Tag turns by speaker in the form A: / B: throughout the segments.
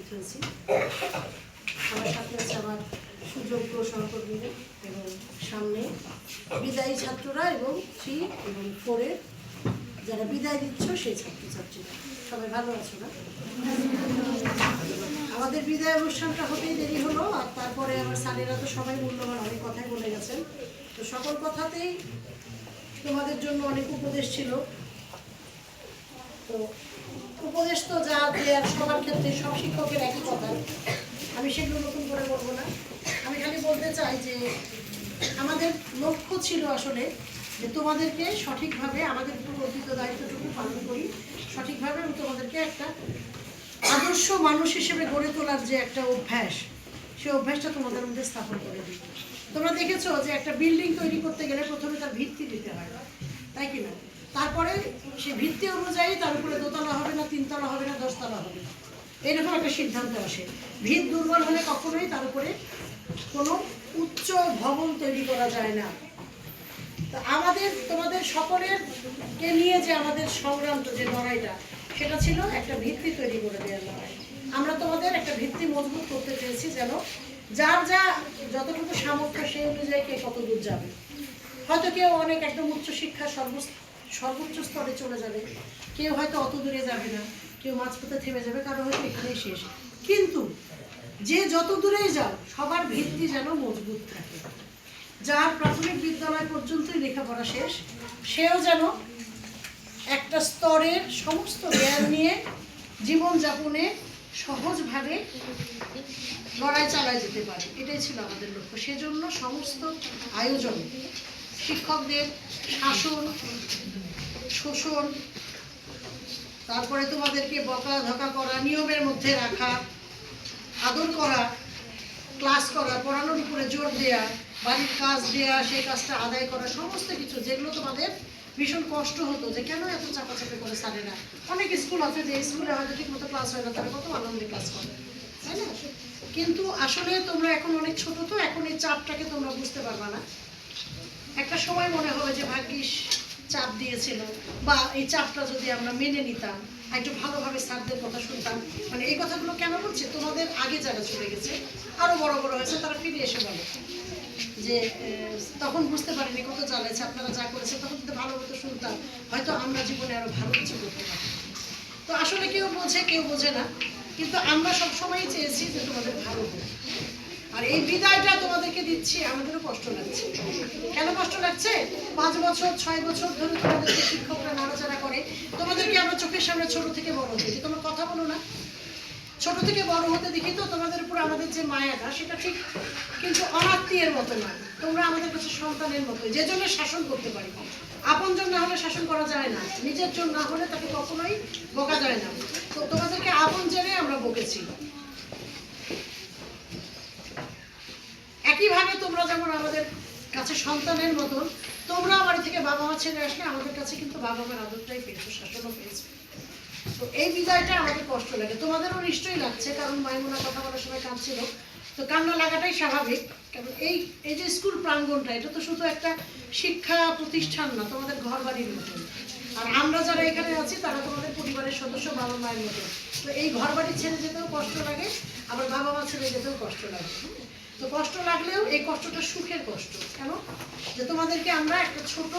A: উপস্থিত হয়েছি আমার সাথে আছে আমার সুযোগ্য সহকর্মীরা এবং সামনে বিদায়ী ছাত্ররা এবং থ্রি এবং ফোরের যারা বিদায় দিচ্ছ সেই ছাত্রছাত্রীরা। সবাই ভালো আছো না? আমাদের বিদায় অনুষ্ঠানটা হতেই দেরি হলো, আর তারপরে আমার স্যারেরা তো সবাই মূল্যবান অনেক কথাই বলে গেছেন। তো সকল কথাতেই তোমাদের জন্য অনেক উপদেশ ছিল। তো উপদেশ তো যা দেয়ার সবার ক্ষেত্রে সব শিক্ষকের একই কথা। আমি সেগুলো নতুন করে বলব না। আমি খালি বলতে চাই যে, আমাদের লক্ষ্য ছিল আসলে যে তোমাদেরকে সঠিকভাবে আমাদের অর্পিত দায়িত্বটুকু পালন করি। সঠিকভাবে এবং তোমাদেরকে একটা আদর্শ মানুষ হিসেবে গড়ে তোলার যে একটা অভ্যাস, সেই অভ্যাসটা তোমাদের মধ্যে স্থাপন করে দিই। তোমরা দেখেছ যে একটা বিল্ডিং তৈরি করতে গেলে প্রথমে তার ভিত্তি দিতে হয়। তাই কি না? তারপরে সেই ভিত্তি অনুযায়ী তার উপরে দোতলা হবে না, তিনতলা হবে না, দশতলা হবে না। এরকম একটা সিদ্ধান্ত আসে। ভিত দুর্বল হলে কখনোই তার উপরে কোনো উচ্চ ভবন তৈরি করা যায় না। তো আমাদের, তোমাদের সকলের কে নিয়ে যে আমাদের সংগ্রামটা যে লড়াইটা, সেটা ছিল একটা ভিত্তি তৈরি করে দেওয়ার লড়াই। আমরা তোমাদের একটা ভিত্তি মজবুত করতে চেয়েছি যেন যার যা যতটুকু সামর্থ্য সেই অনুযায়ী কে কত দূর যাবে। হয়তো কেউ অনেক একদম উচ্চশিক্ষা সর্ব সর্বোচ্চ স্তরে চলে যাবে। কেউ হয়তো অত দূরে যাবে না, কেউ মাঝপথে থেমে যাবে কারও হয়তো এখানেই শেষ। কিন্তু যে যত দূরেই যাও, সবার ভিত্তি যেন মজবুত থাকে। যার প্রাথমিক বিদ্যালয় পর্যন্তই লেখাপড়া শেষ, সেও যেন একটা স্তরের সমস্ত জ্ঞান নিয়ে জীবনযাপনে সহজভাবে লড়াই চালায় যেতে পারে। এটাই ছিল আমাদের লক্ষ্য। সেজন্য সমস্ত আয়োজন, শিক্ষকদের শাসন শোষণ, তারপরে তোমাদেরকে বকা ধকা করা, নিয়মের মধ্যে রাখা, আদর করা, ক্লাস করা, পড়ানোর উপরে জোর দেয়া, বাড়ির কাজ দেয়া, সেই কাজটা আদায় করা, সমস্ত কিছু যেগুলো তোমাদের ভীষণ কষ্ট হতো যে কেন এত চাপাচাপি করে সারে না? অনেক স্কুল আছে যে স্কুলে হয়তো ঠিক মতো ক্লাস হয় না, তারা কত আনন্দে ক্লাস করে, তাই না? কিন্তু আসলে তোমরা এখন অনেক ছোট তো, এখন এই চাপটাকে তোমরা বুঝতে পারবা না। একটা সময় মনে হবে যে ভাগ্যিস চাপ দিয়েছিল বা এই চাপটা যদি আমরা মেনে নিতাম, একটু ভালোভাবে স্যারদের কথা শুনতাম মানে এই কথাগুলো কেন বলছে? তোমাদের আগে যারা চলে গেছে আরও বড় বড় হয়েছে, তারা ফিরে এসে বলে যে তখন বুঝতে পারিনি কত জ্বালাইছে, আপনারা যা করেছে তখন যদি ভালো মতো শুনতাম। হয়তো আমরা জীবনে আরও ভালো কিছু করতে তো আসলে কেউ বোঝে কেউ বোঝে না। কিন্তু আমরা সবসময়ই চেয়েছি যে তোমাদের ভালো হোক। আর এই বিদায়টা তোমাদেরকে দিচ্ছি, আমাদেরও কষ্ট লাগছে। কেন কষ্ট লাগছে? পাঁচ বছর, ছয় বছর ধরে তোমাদেরকে শিক্ষকরা নাড়াচাড়া করে। তোমাদেরকে আমরা চোখের সামনে ছোট থেকে বড় দেখি। তোমরা কথা বলো না। ছোট থেকে বড় হতে দেখি তো তোমাদের উপর আমাদের যে মায়াটা, সেটা ঠিক কিন্তু অনাত্মীয়ের মতো নয়। তোমরা আমাদের কাছে সন্তানের মতো যে জন্য শাসন করতে পারি। আপন জন না হলে শাসন করা যায় না। নিজের জন না হলে তাকে কখনোই বকা যায় না। তো তোমাদেরকে আপন জেনে আমরা বকেছি। একইভাবে তোমরা যেমন আমাদের কাছে সন্তানের মতন তোমরা বাড়ি থেকে বাবা মা ছেড়ে আসলে আমাদের কাছে কিন্তু বাবা মার আদরটাই পেয়েছ, শাসনও পেয়েছ। তো এই বিদায়টা আমাদের কষ্ট লাগে। তোমাদেরও নিশ্চয়ই লাগছে, কারণ মাইমুনা কথা বলার সময় কাঁদছিল। তো কান্না লাগাটাই স্বাভাবিক, কারণ এই এই যে স্কুল প্রাঙ্গণটা এটা তো শুধু একটা শিক্ষা প্রতিষ্ঠান না, তোমাদের ঘর বাড়ির মতো। আর আমরা যারা এখানে আছি, তারা তোমাদের পরিবারের সদস্য বাবা মায়ের মতো। তো এই ঘর বাড়ি ছেড়ে যেতেও কষ্ট লাগে, আবার বাবা মা ছেড়ে যেতেও কষ্ট লাগে। তো কষ্ট লাগলেও এই কষ্টটা সুখের কষ্ট, কেন? যে তোমাদেরকে আমরা একটা ছোট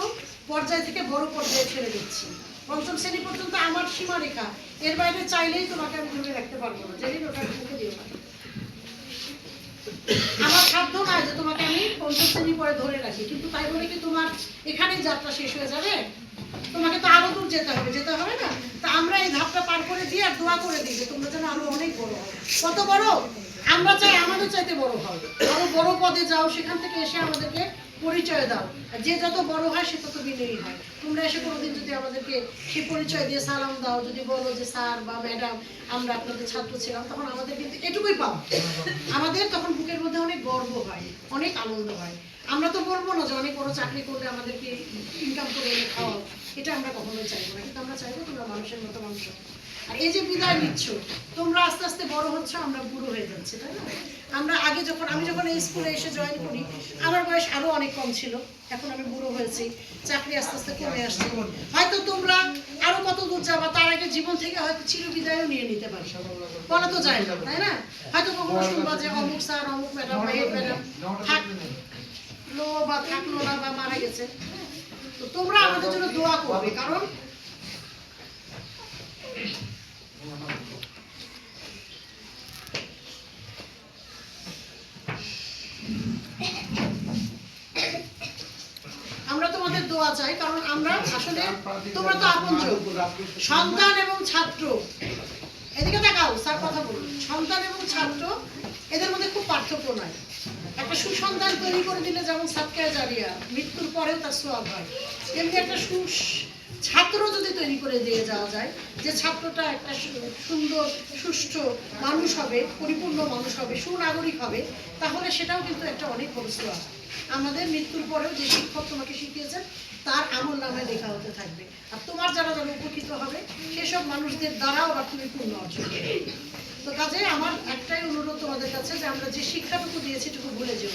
A: পর্যায় থেকে বড় পর্যায়ে ছেড়ে দিচ্ছি। পঞ্চম শ্রেণি পর্যন্ত আমার সীমারেখা। এর বাইরে চাইলেই তোমাকে আমি ধরে রাখতে পারব না। জানি ওটা মুখে দিও আমার সাধ্য নয় যে তোমাকে আমি পঞ্চম শ্রেণি পরে ধরে রাখি। কিন্তু তাই বলে কি তোমার এখানেই যাত্রা শেষ হয়ে যাবে? তোমাকে তো আরও দূর যেতে হবে। যেতে হবে না? তা আমরা এই ধাপটা পার করে দিই আর দোয়া করে দিই যে তোমরা যেন আরও অনেক বড় কত বড়? আমরা চাই, আমাদের চাইতে বড় হও আরও বড় পদে যাও, সেখান থেকে এসে আমাদেরকে পরিচয় দাও। যে যত বড় হয়, সে তত বিনয়ী হয়। তোমরা এসে কোনোদিন যদি আমাদেরকে সেই পরিচয় দিয়ে সালাম দাও, যদি বলো যে, স্যার বা ম্যাডাম, আমরা আপনাদের ছাত্র ছিলাম, তখন আমাদের কিন্তু এটুকুই পাও আমাদের তখন বুকের মধ্যে অনেক গর্ব হয়, অনেক আনন্দ হয়। আমরা তো বলব না যে, অনেক বড় চাকরি করলে আমাদেরকে ইনকাম করে এনে খাওয়াও। এটা আমরা কখনোই চাইব না। কিন্তু আমরা চাইব তোমরা মানুষের মতো মানুষ। আর এই যে বিদায় নিচ্ছ, তোমরা আস্তে আস্তে বড় হচ্ছে, আমরা বুড়ো হয়ে যাচ্ছি, তাই না? আমরা আগে যখন, আমি যখন এই স্কুলে এসে জয়েন করি, আমার বয়স আরও অনেক কম ছিল, এখন আমি বুড়ো হয়েছি, চাকরি আস্তে আস্তে কমে আসছে। হয়তো তোমরা আরও কত দূর যাবা, তার আগে জীবন থেকে হয়তো চিরবিদায়ও নিয়ে নিতে পারো বলা তো যায় না, তাই না? হয়তো কখনো শুনবা যে অমুক স্যার, অমুক ম্যাডাম ম্যাডাম থাকল বা থাকল না বা মারা গেছে। তো তোমরা আমাদের জন্য দোয়া করবে, কারণ আমরা তোমাদের যায় চাই কারণ আমরা আসলে তোমরা তো আপন সন্তান এবং ছাত্র। এদিকে দেখাও স্যার কথা বলুন। সন্তান এবং ছাত্র এদের মধ্যে খুব পার্থক্য নাই। একটা সুসন্তান তৈরি করে দিলে যেমন সাতকায় জারিয়া মৃত্যুর পরেও তার সোয়াব হয়। তেমনি একটা সু ছাত্র যদি তৈরি করে দিয়ে যাওয়া যায়, যে ছাত্রটা একটা সুন্দর, সুষ্ঠু মানুষ হবে, পরিপূর্ণ মানুষ হবে, সুনাগরিক হবে, তাহলে সেটাও কিন্তু একটা অনেক বড় আছে আমাদের মৃত্যুর পরেও যে শিক্ষক তোমাকে শিখিয়েছেন, তার আমল নামে লেখা হতে থাকবে। আর তোমার যারা যারা উপকৃত হবে, সেসব মানুষদের দ্বারাও আবার তুমি পূর্ণ অর্জন তো কাজে আমার একটাই অনুরোধ তোমাদের কাছে যে আমরা যে শিক্ষাটুকু দিয়েছি এটুকু ভুলে যেও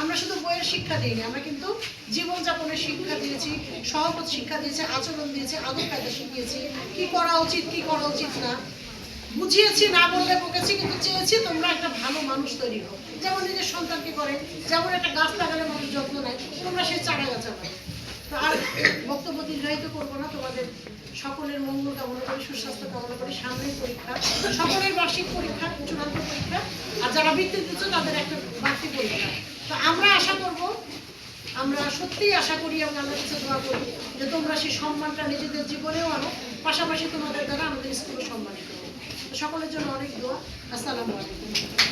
A: আমরা শুধু বইয়ের শিক্ষা দিইনি, আমরা কিন্তু জীবনযাপনের শিক্ষা দিয়েছি সহপথ শিক্ষা দিয়েছি, আচরণ দিয়েছি আদর কায়দা শিখিয়েছি। কি করা উচিত, কি করা উচিত না। বুঝিয়েছি, না বললে বকেছি, কিন্তু চেয়েছি তোমরা একটা ভালো মানুষ তৈরি হও যেমন নিজের সন্তানকে করে, যেমন একটা গাছ লাগালে মানুষ যত্ন নেয়, তোমরা সেই চারা গাছা আর বক্তব্য দীর্ঘায়িত করব না, তোমাদের সকলের মঙ্গল কামনা করি, সুস্বাস্থ্য কামনা করি, সামনের পরীক্ষা, সকলের বার্ষিক পরীক্ষা, চূড়ান্ত পরীক্ষা, আর যারা বৃত্তি দিচ্ছ তাদের একটা বাড়তি পরীক্ষা। তো আমরা আশা করব, আমরা সত্যিই আশা করি এবং আল্লাহ কাছে দোয়া করি যে তোমরা সেই সম্মানটা নিজেদের জীবনেও আনো, পাশাপাশি তোমাদের দ্বারা আমাদের স্কুলে সম্মানিত সকলের জন্য অনেক দোয়া। আসসালামু আলাইকুম।